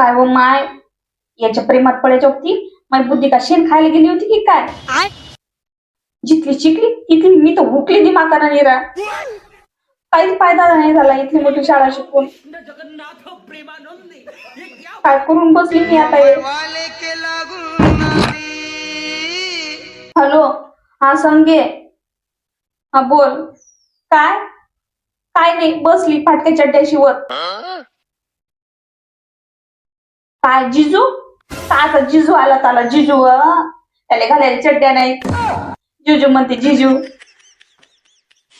काय व माय? याच्या प्रेमात पडायच्या होती. माझी बुद्धी का शेण खायला गेली होती की काय? जिथली चिकली तिथली मी तर हुकली दिमाकानं निरा. काहीच फायदा नाही झाला इथली मोठी शाळा शिकून. काय करून बसली मी आता हे? हॅलो हा संगे हा बोल. काय? काय नाही बसली फाटके चड्ड्या शिवत काय जिजू? काय आता जिजू आला त्याला जिजू त्याला घालायला चड्ड्या नाही. जिजू म्हणते जिजू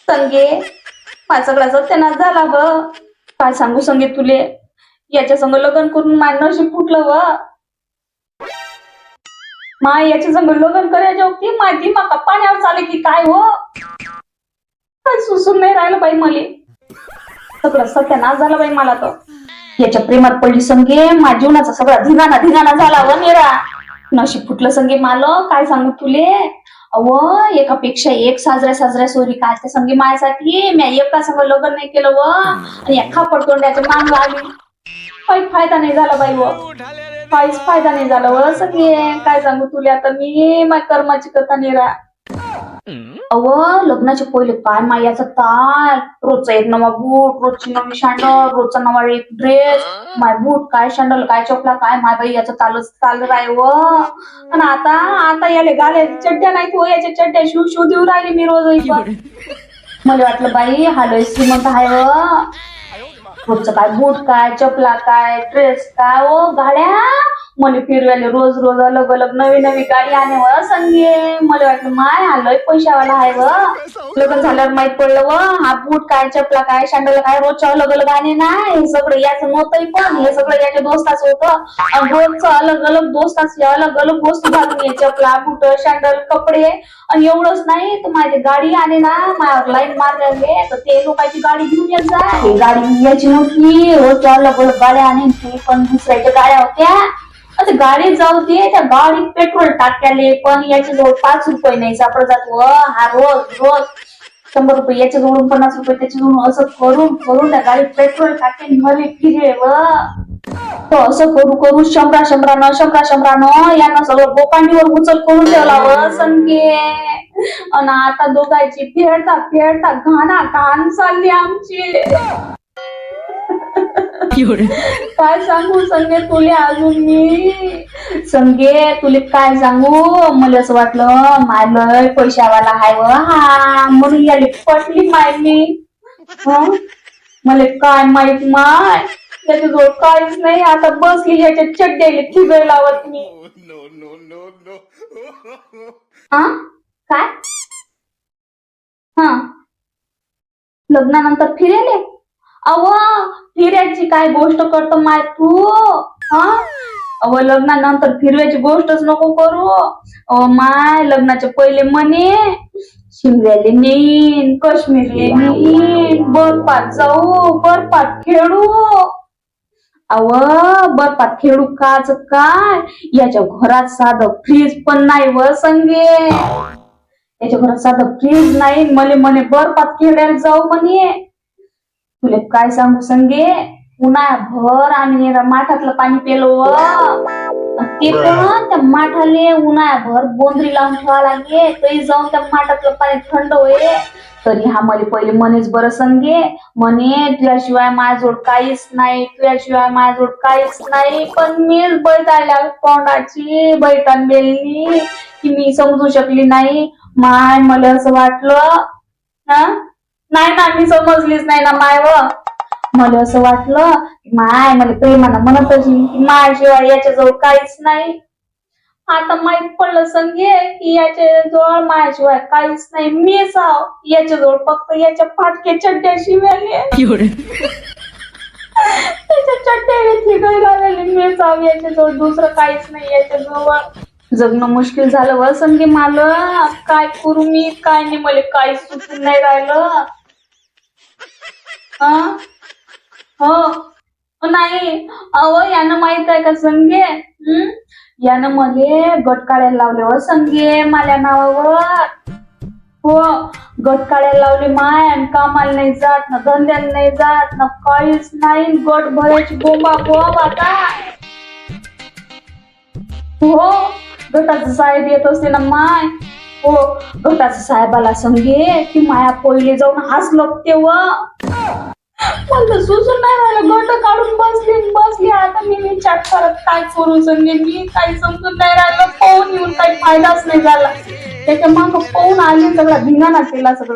संगे माझा सगळा सत्यानाश झाला ग. काय सांगू संगे तुले? याच्या संग लग्न करून माय नशीब फुटलं व माय याच्या संग लग्न करायच्या होती माहिती माका पाण्यावर चाले की काय हो? काय सुसून नाही राहिलं बाई मले. सगळं सत्यानाश झाला बाई मला तर. याच्या प्रेमात पडली संगे. माझ्या जीवनाचा सगळा धिगाणा धिगाणा झाला व निरा नशीब फुटलं संगे माल काय सांगू तुले? अव एकापेक्षा एक साजऱ्या साजऱ्या सोरी काय त्या संगे माझ्यासाठी मी एका संग लग्न नाही केलं व. आणि या खापड मान लागली आली. काही फायदा नाही झाला बाई व. काहीच फायदा नाही झाला व सगळे. काय सांगू तुले आता मी? माझ्या कर्माची कथा निरा. अव लग्नाचे पहिले काय मायाचा ताल रोजचा एक नवा बूट रोजची नवी शांडल रोजचा नवा एक ड्रेस माय बूट काय शांडल काय चपला काय माय बाई याचं तालच चालत राय व. आणि आता आता याले गाले चड्ड्या नाहीत हो याच्या चड्ड्या शिव शिव देऊ राहिली मी रोज मला वाटलं बाई हा श्रीमंत आहे व. रोजचं काय बूट काय चपला काय ड्रेस काय ओ गाड्या. मला फिरवायला रोज रोज अलग अलग नवी नवी गाडी आणे व संगे. मला वाटलं माय आलोय लय पैशावाला आहे व. लग्न झाल्यावर माहीत पडलं व हा बूट काय चपला काय शांडला काय रोजच्या अलग अलग आणे ना हे सगळं याचं नव्हतंय पण हे सगळं याच्या दोस्ताच होतं. आणि रोजचं अलग अलग दोस्ताच अलग अलग वस्तू घालून ये चपला बूट शँडल कपडे. आणि एवढंच नाही तर माझी गाडी आले ना माझ्यावर लाईन मारले तर ते लोकांची गाडी घेऊन येत जा. गाडी यायची नव्हती रोजच्या अलग अलग गाड्या आणि ती पण दुसऱ्याच्या गाड्या होत्या. आता गाडी जाऊ दे त्या गाडीत पेट्रोल टाक्याले पण याच्या जवळ पाच रुपये नाही. सापडतात व हा रोज रोज शंभर रुपये याच्या जवळून पन्नास रुपये त्याच्या जवळून असं करून करून त्या गाडीत पेट्रोल टाके मले फिरे व तो असं करू करू शंभरा शंभरानं शंभरा शंभरानं यांना सगळं गोपांडीवर उचल करून ठेवला व संगे. आणि आता दोघांची फेडता फेडता घाणा घाण चालली आमची. काय सांगू संगे तुले अजून मी? संगे तुले काय सांगू? मला असं वाटलं माय लय पैशावाला हाय व. हा म्हणून याले पटली माय मी हं? मला काय माहीत माय? त्याच्याजवळ काहीच नाही. आता बसली याच्या चड्ड्याला ठिगळ लावत मी. हा? काय? हा. लग्नानंतर फिरेले? अव फिरायची काय गोष्ट करतो माय तू? हा? अव लग्नानंतर फिरवायची गोष्टच नको करू. अ माय लग्नाच्या पहिले म्हणे शिमल्याले नेईन काश्मीरले नेईन बर्फात जाऊ बर्फात खेळू. अव बर्फात खेळू काच काय? याच्या घरात साधं फ्रीज पण नाही व संगे. याच्या घरात साधं फ्रीज नाही मले म्हणे बर्फात खेळायला जाऊ म्हणे. तुला काय सांगू संगे? उन्हाळ्याभर आम्ही माठातलं पाणी पेलो व. ते पण त्या माठाले उन्हाळ्याभर बोंदरी लावून ठेवा लागे तरी जाऊन त्या माठातलं पाणी थंड होये तरी हा मला पहिले मनेच बरं संगे. म्हणे तुझ्याशिवाय माझ्याजवळ काहीच नाही तुझ्याशिवाय माझ्याजवळ काहीच नाही. पण मीच बैतायला तोंडाची बैतान बेलनी की मी समजू शकली नाही. माय मला असं वाटलं. हा? नाही ना मी समजलीच नाही ना माय व. मला असं वाटलं की माय मला प्रेमानं म्हणत की माझ्याशिवाय याच्याजवळ काहीच नाही. आता माहीत पडलं संगे की याच्या जवळ माझ्याशिवाय काहीच नाही. मी साव याच्याजवळ फक्त याच्या फाटके चड्ड्या शिवायले. त्याच्या चड्ड्या ठिकाणी लागले मी साव याच्याजवळ दुसरं काहीच नाही याच्याजवळ. जगणं मुश्किल झालं व संगे मला. काय करू मी काय नाही मला काहीच सुचून नाही राहिलं. हा. हो. हो नाही. अहो यानं माहीत आहे का संगे? हम्म यानं मले गट काढायला लावले हो संगे माझ्या नावावर. हो गट काढायला लावले माय आणि कामाला नाही जात ना धंद्याला नाही जात ना काहीच नाही गट भरायची बोंबा बोंब आता. हो गटाचं साहेब येत असते ना माय. हो गटाचं साहेबाला संगे की माया पहिले जाऊन हसलो तेव्हा. मला सुसून नाही राहिलं गोट काढून बसली न बसली. आता मी विचार करत काय करू? संगे मी काही समजून नाही राहिलं. पाहून येऊन काही फायदाच नाही झाला. त्याच्या माग पाहून आली सगळा धिंगाणा केला सगळा.